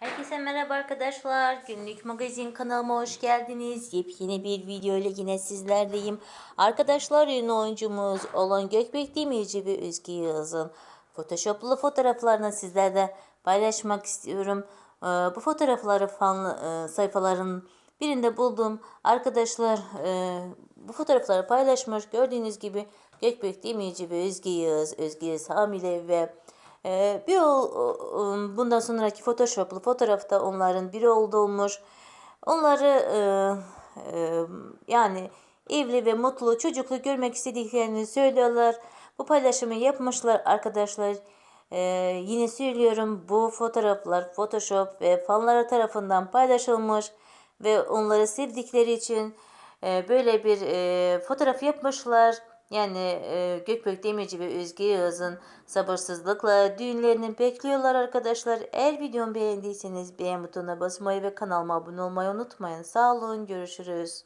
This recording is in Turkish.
Herkese merhaba arkadaşlar. Günlük magazin kanalıma hoş geldiniz. Yepyeni bir video ile yine sizlerleyim. Arkadaşlar ünlü oyuncumuz olan Gökbek Demirci ve Özge Yağız'ın photoshoplu fotoğraflarını sizlerle paylaşmak istiyorum. Ee, Bu fotoğrafları fan e, sayfaların birinde buldum. Arkadaşlar e, bu fotoğrafları paylaşmış. Gördüğünüz gibi Gökbek Demirci ve Özge Yağız, Özge Yağız hamile ve bir ol- o- bundan sonraki Photoshop'lu fotoğrafta onların biri olduğumuş. Onları e, e, yani evli ve mutlu, çocuklu görmek istediklerini söylüyorlar. Bu paylaşımı yapmışlar arkadaşlar. Ee, yine söylüyorum bu fotoğraflar Photoshop ve fanları tarafından paylaşılmış ve onları sevdikleri için e, böyle bir e, fotoğraf yapmışlar. Yani e, Gökbek Demirci ve Özge Yağız'ın sabırsızlıkla düğünlerini bekliyorlar arkadaşlar. Eğer videomu beğendiyseniz beğen butonuna basmayı ve kanalıma abone olmayı unutmayın. Sağ olun, görüşürüz.